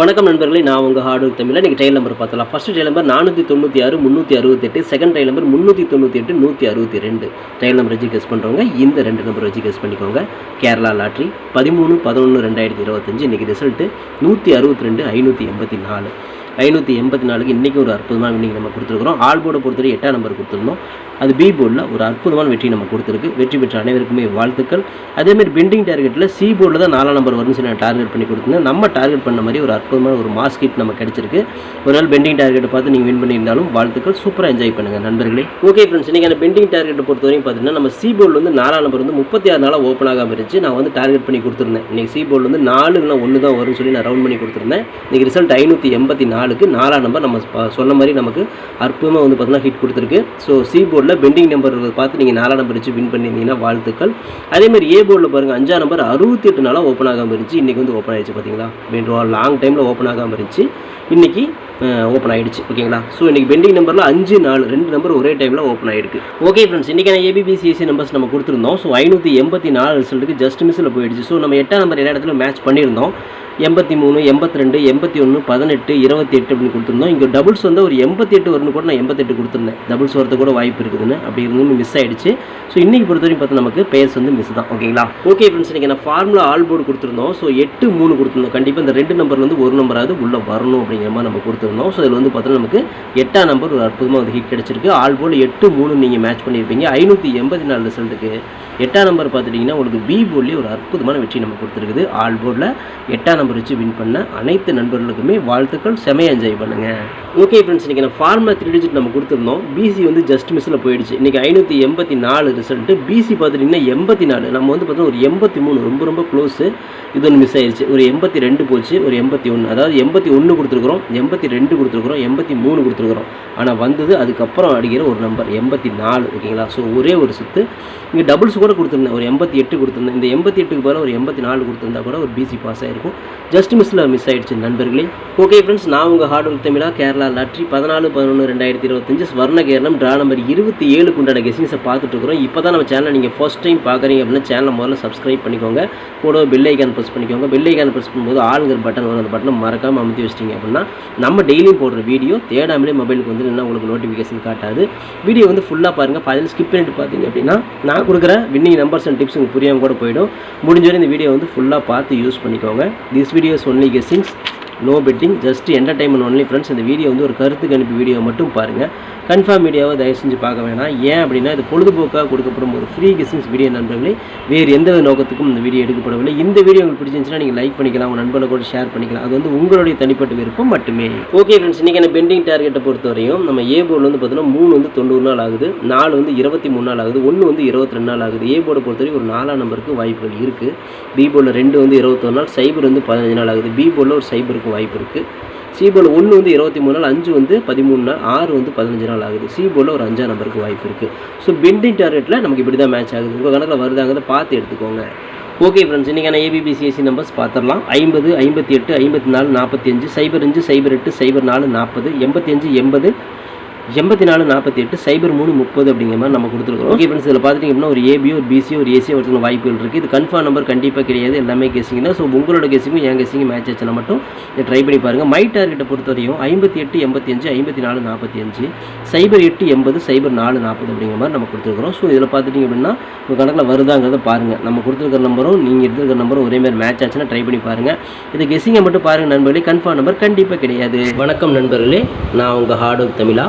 வணக்கம் நண்பர்களே நான் உங்கள் ஹார்டு ஒர்க் தமிழில் நீங்கள் ட்ரெயில் நம்பர் பார்த்தலாம் ஃபஸ்ட்டு ட்ரெயில் நம்பர் நானூற்றி தொண்ணூற்றி ஆறு முந்நூற்றி அறுபத்தெட்டு. செகண்ட் ட்ரெயில் நம்பர் முந்நூற்றி தொண்ணூற்றி எட்டு நூற்றி அறுபத்தி ரெண்டு. ட்ரெயில் நம்பர் வச்சு கெஸ் பண்ணுறவங்க இந்த ரெண்டு நம்பர் வச்சு கெஸ் பண்ணிக்கோங்க. கேரளா லாட்ரி பதிமூணு பதினொன்று ரெண்டாயிரத்தி இருபத்தஞ்சு. இன்றைக்கி ரிசல்ட்டு நூற்றி அறுபத்தி ரெண்டு ஐநூற்றி எண்பத்தி நாலு. ஐநூற்றி எண்பத்தி நாலுக்கு இன்றைக்கி ஒரு அற்புதமான வின்னிங் நம்ம கொடுத்துருக்குறோம். ஆல் போர்டை பொறுத்தவரை எட்டாம் நம்பர் கொடுத்துருந்தோம். அது பி போர்டில் ஒரு அற்புதமான வெற்றி நம்ம கொடுத்துருக்கு. வெற்றி பெற்ற அனைவருக்குமே வாழ்த்துக்கள். அதேமாதிரி பெண்டிங் டார்கெட்டில் சி போர்டில் தான் நாலாம் நம்பர் வரும்னு சொல்லி நான் டார்கெட் பண்ணி கொடுத்துருந்தேன். நம்ம டார்கெட் பண்ண மாதிரி ஒரு அற்புதமான ஒரு மாஸ் கிட் நம்ம கிடச்சிருக்கு. ஒரு நாள் பெண்டிங் டார்கெட்டை பார்த்து நீங்கள் வின் பண்ணியிருந்தாலும் வாழ்த்துக்கள். சூப்பராக என்ஜாய் பண்ணுங்கள் நண்பர்களே. ஓகே ஃப்ரெண்ட்ஸ் நீங்கள் அந்த பெண்டிங் டார்கெட்டை பொறுத்தவரைக்கும் பார்த்தீங்கன்னா நம்ம சி போர்டில் வந்து நாலாம் நம்பர் வந்து முப்பத்தி ஆறு நாளாக ஓப்பன் ஆகாமல் இருந்துச்சு. நான் வந்து டார்கெட் பண்ணி கொடுத்துருந்தேன். இன்றைக்கி சி போர்டில் வந்து நாலு ஒன்று தான் வரும்னு சொல்லி நான் ரவுண்ட் பண்ணி கொடுத்துருந்தேன். இன்றைக்கி ரிசல்ட் ஐநூற்றி எண்பத்தி நாலு. நாலுக்கு நாலாம் நம்பர் நம்ம சொன்ன மாதிரி நமக்கு அற்புதமாக வந்து பார்த்தீங்கன்னா ஹிட் கொடுத்துருக்கு. ஸோ சி போர்டில் பெண்டிங் நம்பர் பார்த்து நீங்கள் நாலாம் நம்பர் வச்சு வின் பண்ணியிருந்தீங்கன்னா வாழ்த்துக்கள். அதேமாதிரி ஏ போர்டில் பாருங்கள் அஞ்சாம் நம்பர் அறுபத்தி எட்டு நாளாக ஓப்பன் ஆகாமல் இருந்துச்சு. இன்றைக்கி வந்து ஓப்பன் ஆயிடுச்சு பார்த்தீங்களா? பெண்டிங் லாங் டைமில் ஓப்பன் ஆகாமல் இருந்துச்சு. இன்றைக்கி ஓப்பன் ஆகிடுச்சு ஓகேங்களா ஸோ இன்றைக்கி பெண்டிங் நம்பரில் அஞ்சு நாலு ரெண்டு நம்பர் ஒரே டைமில் ஓப்பன் ஆகிருக்கு ஓகே ஃப்ரெண்ட்ஸ் இன்றைக்கான ஏபிபிசிஎஸ்சி நம்பர்ஸ் நம்ம கொடுத்துருந்தோம். ஸோ ஐநூற்றி எண்பத்தி நாலு ரிசல்ட்டுக்கு ஜஸ்ட் மிஸ்ஸில் போயிடுச்சு. ஸோ நம்ம எட்டாம் நம்பர் எல்லா இடத்துல மேட்ச் பண்ணியிருந்தோம்? எண்பத்தி மூணு எண்பத்தி ரெண்டு எண்பத்தி ஒன்று பதினெட்டு இருபத்தி எட்டு அப்படின்னு கொடுத்துருந்தோம். இங்கே டபுள்ஸ் வந்து ஒரு எண்பத்தி எட்டு வரணும் கூட நான் எண்பத்தெட்டு கொடுத்துருந்தேன். டபுள்ஸ் வரது கூட வாய்ப்பு இருக்குதுன்னு. அப்படி இருந்தும் மிஸ் ஆயிடுச்சு. ஸோ இன்றைக்கி பொறுத்தவரைக்கும் பார்த்தா நமக்கு பேர்ஸ் வந்து மிஸ் தான் ஓகேங்களா ஓகே ஃப்ரெண்ட்ஸ் இன்றைக்கி நான் ஃபார்முலா ஆல் போர்டு கொடுத்துருந்தோம். ஸோ எட்டு மூணு கொடுத்துருந்தோம். கண்டிப்பாக இந்த ரெண்டு நம்பர்லேருந்து ஒரு நம்பராவது உள்ளே வரணும் அப்படிங்கிற மாதிரி நம்ம கொடுத்துருந்தோம். ஸோ இதில் வந்து பார்த்தீங்கன்னா நமக்கு எட்டாம் நம்பர் ஒரு அற்புதமாக வந்து ஹிட் கிடச்சிருக்கு. ஆல் போல் எட்டு மூணு நீங்கள் மேட்ச் பண்ணியிருப்பீங்க ஐநூற்றி எண்பத்தி நாலு ரிசல்ட்டுக்கு எட்டாம் நம்பர் பார்த்துட்டிங்கன்னா உங்களுக்கு பி போர்ட்லேயே ஒரு அற்புதமான வெற்றி நம்ம கொடுத்துருக்குது. ஆல் போர்டில் எட்டாம் நம்பர் வச்சு வின் பண்ண அனைத்து நண்பர்களுக்குமே வாழ்த்துக்கள். செமையாக என்ஜாய் பண்ணுங்கள் ஓகே ஃப்ரெண்ட்ஸ் இன்றைக்கி நான் ஃபார்முலா த்ரீ டிஜிட் நம்ம கொடுத்துருந்தோம். பிசி வந்து ஜஸ்ட் மிஸ்ஸில் போயிடுச்சு. இன்றைக்கி ஐநூற்றி எண்பத்தி நாலு ரிசல்ட்டு பிசி பார்த்துட்டிங்கன்னா எண்பத்தி நாலு. நம்ம வந்து பார்த்தோன்னா ஒரு எண்பத்தி மூணு ரொம்ப ரொம்ப க்ளோஸு இது ஒன்று மிஸ் ஆயிடுச்சு ஒரு எண்பத்தி ரெண்டு போச்சு. ஒரு எண்பத்தி ஒன்று அதாவது எண்பத்தி ஒன்று கொடுத்துருக்குறோம். எண்பத்தி ரெண்டு ரெண்டு கொடுத்துருக்குறோம் எண்பத்தி மூணு கொடுத்துருக்குறோம். ஆனால் வந்தது அதுக்கப்புறம் அடிக்கிற ஒரு நம்பர் எண்பத்தி நாலு ஓகேங்களா? ஸோ ஒரே ஒரு சுத்து. இங்கே டபுள்ஸ் கூட கொடுத்துருந்தேன் ஒரு எண்பத்தி எட்டு கொடுத்துருந்தேன். இந்த எண்பத்தி எட்டுக்கு பதிலாக ஒரு எண்பத்தி நாலு கொடுத்துருந்தா கூட ஒரு பிசி பாஸ் ஆகிருக்கும் ஜஸ்ட் மிஸ்ஸில் மிஸ் ஆயிடுச்சு நண்பர்களே. ஓகே ஃப்ரெண்ட்ஸ் நான் உங்கள் ஹார்ட் ஒர்க் தமிழா கேரளா லாட்ரி பதினாலு பதினொன்று ரெண்டாயிரத்தி இருபத்தஞ்சு ஸ்வர்ண கேரளம் ட்ரா நம்பர் இருபத்தி ஏழுக்கு உண்டான கெஸிங்ஸை பார்த்துட்டு இப்போ தான் நம்ம சேனலை நீங்கள் ஃபர்ஸ்ட் டைம் பார்க்குறீங்க அப்படின்னா சேனலை முதல்ல சப்ஸ்கிரைப் பண்ணிக்கோங்க. கூட பெல் ஐக்கான் ப்ரெஸ் பண்ணிக்கோங்க. பெல் ஐக்கான் ப்ரெஸ் பண்ணும்போது ஆளுங்கிற பட்டன் வரும் அந்த பட்டனை மறக்காமல் அமுத்தி வச்சிட்டிங்க அப்படின்னா நம்ம டெய்லியும் போடுற வீடியோ தேடாமலே மொபைலுக்கு வந்து என்ன உங்களுக்கு நோட்டிஃபிகேஷன் காட்டாது. வீடியோ வந்து ஃபுல்லாக பாருங்கள் பதில் ஸ்கிப் பண்ணிட்டு பார்த்தீங்க அப்படின்னா நான் கொடுக்குற வின்னிங் நம்பர்ஸ் அண்ட் டிப்ஸ் உங்களுக்கு புரியாமல் கூட போயிடும். முடிஞ்சவரை இந்த வீடியோ வந்து ஃபுல்லாக பார்த்து யூஸ் பண்ணிக்கோங்க. This videos only guessings no betting just entertainment only friends இந்த வீடியோ வந்து ஒரு கருத்து கணிப்பு வீடியோ மட்டும் பாருங்கள் கன்ஃபார்ம் வீடியோவை தயவு செஞ்சு பார்க்க வேணாம். ஏன் அப்படின்னா இது பொழுதுபோக்காக கொடுக்கப்படும் ஒரு ஃப்ரீ கெஸ்ஸிங்ஸ் வீடியோ நண்பர்களே. வேறு எந்த நோக்கத்துக்கும் இந்த வீடியோ எடுக்கப்படவில்லை. இந்த வீடியோ உங்களுக்கு பிடிச்சிருந்துச்சுன்னா நீங்கள் லைக் பண்ணிக்கலாம். உங்கள் நண்பர்கள் கூட ஷேர் பண்ணிக்கலாம். அது வந்து உங்களுடைய தனிப்பட்ட விருப்பம் மட்டுமே. ஓகே ஃப்ரெண்ட்ஸ் இன்றைக்கி என்ன பெண்டிங் டார்கெட்டை பொறுத்தவரையும் நம்ம ஏ போர்டில் வந்து பார்த்தீங்கன்னா மூணு வந்து தொண்ணூறு நாள் ஆகுது. நாலு வந்து இருபத்தி மூணு நாள் ஆகுது. ஒன்று வந்து இருபத்தி ரெண்டு நாள் ஆகுது. ஏ போர்டை பொறுத்தவரைக்கும் ஒரு நாலாம் நம்பருக்கு வாய்ப்புகள் இருக்குது பி போர்டில் ரெண்டு வந்து இருபத்தொரு நாள். சைபர் வந்து பதினஞ்சு நாள் ஆகுது. பி போர்டில் ஒரு சைபருக்கு வாய்ப்பு இருக்குது சி ஒன்று வந்து இருபத்தி மூணு நாள் அஞ்சு வந்து பதிமூணு நாள் ஆறு வந்து பதினஞ்சு நாள் ஆகுது. சி ஒரு அஞ்சாம் நம்பருக்கு வாய்ப்பு இருக்குது ஸோ பெண்டிங் டார்கெட்டில் நமக்கு இப்படி தான் மேட்ச் ஆகுது. உங்கள் கணக்கில் வருதாங்கிறத பார்த்து எடுத்துக்கோங்க. ஓகே ஃப்ரெண்ட்ஸ் இன்றைக்கான ஏபிபிசிஎஸ்சி நம்பர்ஸ் பார்த்துடலாம். ஐம்பது ஐம்பத்தி எட்டு ஐம்பத்தி நாலு நாற்பத்தி அஞ்சு சைபர் அஞ்சு சைபர் எட்டு சைபர் நாலு நாற்பது எண்பத்தி அஞ்சு எண்பது எண்பத்தி நாலு நாற்பத்தி எட்டு சைபர் மூணு முப்பது அப்படிங்கிற மாதிரி நம்ம கொடுத்துருக்கோம் ஓகே ஃப்ரெண்ட்ஸ் இதில் பார்த்துட்டிங்கன்னா அப்படின்னா ஒரு ஏபியோ ஒரு பிசியோ ஒரு ஏசியோ ஒருத்தங்க வாய்ப்புகள் இருக்குது இது கன்ஃபார்ம் நம்பர் கண்டிப்பாக கிடையாது. எல்லாமே கெஸிங் தான். ஸோ உங்களோட கேசிங்கும் என் கேசிங்கும் மேட்ச் ஆச்சுன்னா மட்டும் ட்ரை பண்ணி பாருங்கள் மை டார்கெட்டை பொறுத்தவரையும் ஐம்பத்தி எட்டு எண்பத்தி அஞ்சு ஐம்பத்தி நாலு நாற்பத்தி அஞ்சு சைபர் எட்டு எண்பது சைபர் நாலு நாற்பது அப்படிங்கிற மாதிரி நம்ம கொடுத்துருக்குறோம். ஸோ இதில் பார்த்துட்டிங்க அப்படின்னா உங்கள் கணக்கில் வருதாங்கிறத பாருங்கள் நம்ம கொடுத்துருக்கிற நம்பரும் நீங்கள் எடுத்துருக்கிற நம்பரும் ஒரே மாதிரி மேட்ச் ஆச்சுன்னா ட்ரை பண்ணி பாருங்கள் இது கெஸிங்கை மட்டும் பாருங்கள் நண்பர்களே. கன்ஃபார்ம் நம்பர் கண்டிப்பாக கிடையாது. வணக்கம் நண்பர்களே. நான் உங்கள் ஹார்ட் ஒர்க் தமிழா.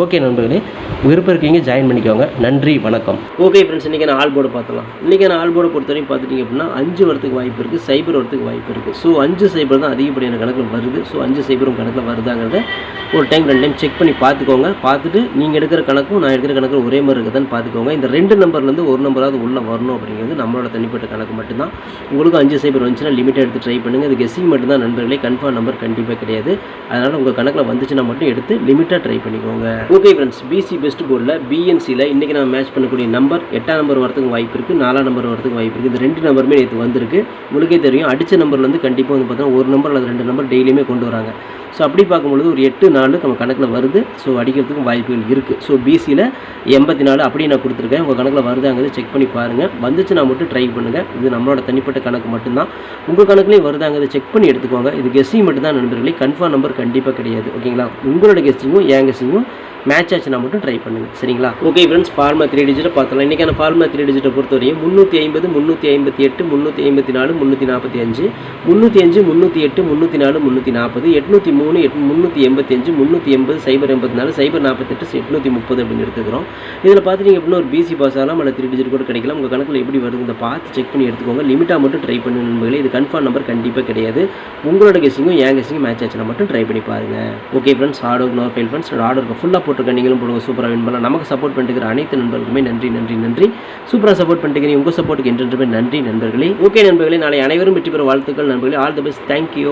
ஓகே நண்பர்களே விருப்பம் இருக்கீங்க ஜாயின் பண்ணிக்கோங்க. நன்றி வணக்கம். ஓகே ஃப்ரெண்ட்ஸ் இன்றைக்கி நான் ஆல் போர்டு பார்த்துலாம் இன்றைக்கி நான் ஆல் போர்டு பொறுத்தவரைக்கும் பார்த்துட்டிங்க அப்படின்னா அஞ்சு வரத்துக்கு வாய்ப்பு இருக்குது சைபர் வரத்துக்கு வாய்ப்பு இருக்குது ஸோ அஞ்சு சைபர் தான் அதிகப்படியான கணக்கில் வருது. ஸோ அஞ்சு சைபரும் கணக்கில் வருதாங்கிறத ஒரு டைம் ரெண்டு டைம் செக் பண்ணி பார்த்துக்கோங்க. பார்த்துட்டு நீங்கள் எடுக்கிற கணக்கும் நான் எடுக்கிற கணக்கும் ஒரே மாதிரி இருக்குதான்னு பார்த்துக்கோங்க. இந்த ரெண்டு நம்பர்லேருந்து ஒரு நம்பராவது உள்ளே வரணும் அப்படிங்கிறது நம்மளோட தனிப்பட்ட கணக்கு மட்டும்தான். உங்களுக்கும் அஞ்சு சைபர் வந்துச்சுன்னா லிமிட் எடுத்து ட்ரை பண்ணுங்கள் இது கெஸ்ஸிங் மட்டும்தான் நண்பர்களே. கன்ஃபார்ம் நம்பர் கண்டிப்பாக கிடையாது. அதனால் உங்கள் கணக்கில் வந்துச்சுன்னா மட்டும் எடுத்து லிமிட்டாக ட்ரை பண்ணிக்கோங்க. ஓகே ஃப்ரெண்ட்ஸ் பிசி பெஸ்ட் போர்டில் பிஎன்சியில் இன்றைக்கி நம்ம மேட்ச் பண்ணக்கூடிய நம்பர் எட்டாம் நம்பர் வரதுக்கு வாய்ப்பு இருக்குது நாலாம் நம்பர் வரதுக்கு வாய்ப்பு இருக்குது இந்த ரெண்டு நம்பருமே நேற்று வந்திருக்கு. உங்களுக்கே தெரியும் அடித்த நம்பர்லேருந்து கண்டிப்பாக வந்து பார்த்தீங்கன்னா ஒரு நம்பர் அல்லது ரெண்டு நம்பர் டெய்லியுமே கொண்டு வராங்க. ஸோ அப்படி பார்க்கும்பொழுது ஒரு எட்டு நாலு நம்ம கணக்கில் வருது. ஸோ அடிக்கிறதுக்கும் வாய்ப்புகள் இருக்குது ஸோ பிசியில் எண்பத்தி நாலு அப்படி நான் கொடுத்துருக்கேன். உங்கள் கணக்கில் வருதாங்கிறது செக் பண்ணி பாருங்கள் வந்துச்சுன்னா மட்டும் ட்ரை பண்ணுங்கள் இது நம்மளோட தனிப்பட்ட கணக்கு மட்டும்தான். உங்கள் கணக்குலேயும் வருதாங்கிறத செக் பண்ணி எடுத்துக்கோங்க. இது கெஸ்ஸிங் மட்டும்தான் நண்பர்களே. கன்ஃபார்ம் நம்பர் கண்டிப்பாக கிடையாது. ஓகேங்களா உங்களோட கெஸ்ஸிங்கும் என் கெஸ்ஸிங்கும் மேட்ச் ஆச்சுன்னா மட்டும் ட்ரை பண்ணுங்கள் சரிங்களா? ஓகே ஃப்ரெண்ட்ஸ் ஃபார்மா த்ரீ டிஜிட்டை பார்த்தலாம் இன்றைக்கான ஃபார்மா த்ரீ டிஜிட்டை பொறுத்தவரையும் முந்நூற்றி ஐம்பது முந்நூற்றி ஐம்பத்தி எட்டு முந்நூற்றி ஐம்பத்தி நாலு முந்நூற்றி நாற்பத்தி அஞ்சு முந்நூற்றி அஞ்சு முந்நூற்றி எட்டு முந்நூற்றி நாலு முந்நூற்றி நாற்பது எட்நூற்றி மூணு எட் முந்நூற்றி எண்பத்தி அஞ்சு முந்நூற்றி எண்பது சைபர் எண்பத்தி நாலு சைபர் நாற்பத்தெட்டு எட்நூற்றி முப்பது அப்படின்னு எடுத்துக்கிறோம். இதில் பார்த்துட்டீங்க அப்படின்னா ஒரு பிசி பாஸ் ஆகலாம். அல்ல த்ரீ டிஜிட் கூட கிடைக்கலாம். உங்கள் கணக்கில் எப்படி வருது இந்த பார்த்து செக் பண்ணி எடுத்துக்கோங்க. லிமிட்டாக மட்டும் ட்ரை பண்ணு நண்பர்களே. இது கன்ஃபார்ம் நம்பர் கண்டிப்பாக கிடையாது. உங்களோட கெஸிங்கும் என் கெஸிங்கும் மேட்ச் ஆச்சுன்னா மட்டும் ட்ரை பண்ணி பாருங்கள் okay friends order no file friends ஆர்டருக்கு ஃபுல்லாக போட்டிருக்கேன் நீங்களும் போடுங்க. சூப்பராக வின் பண்ணலாம். நமக்கு சப்போர்ட் பண்ணிட்டு அனைத்து நண்பர்களுமே நன்றி நன்றி நன்றி. சூப்பராக சப்போர்ட் பண்ணிட்டு உங்கள் சப்போர்ட்டுக்கு என்றென்றுமே நன்றி நண்பர்களே. ஓகே நண்பர்களே நாளை அனைவரும் வெற்றி பெற வாழ்த்துக்கள் நண்பர்களே. All the best thank you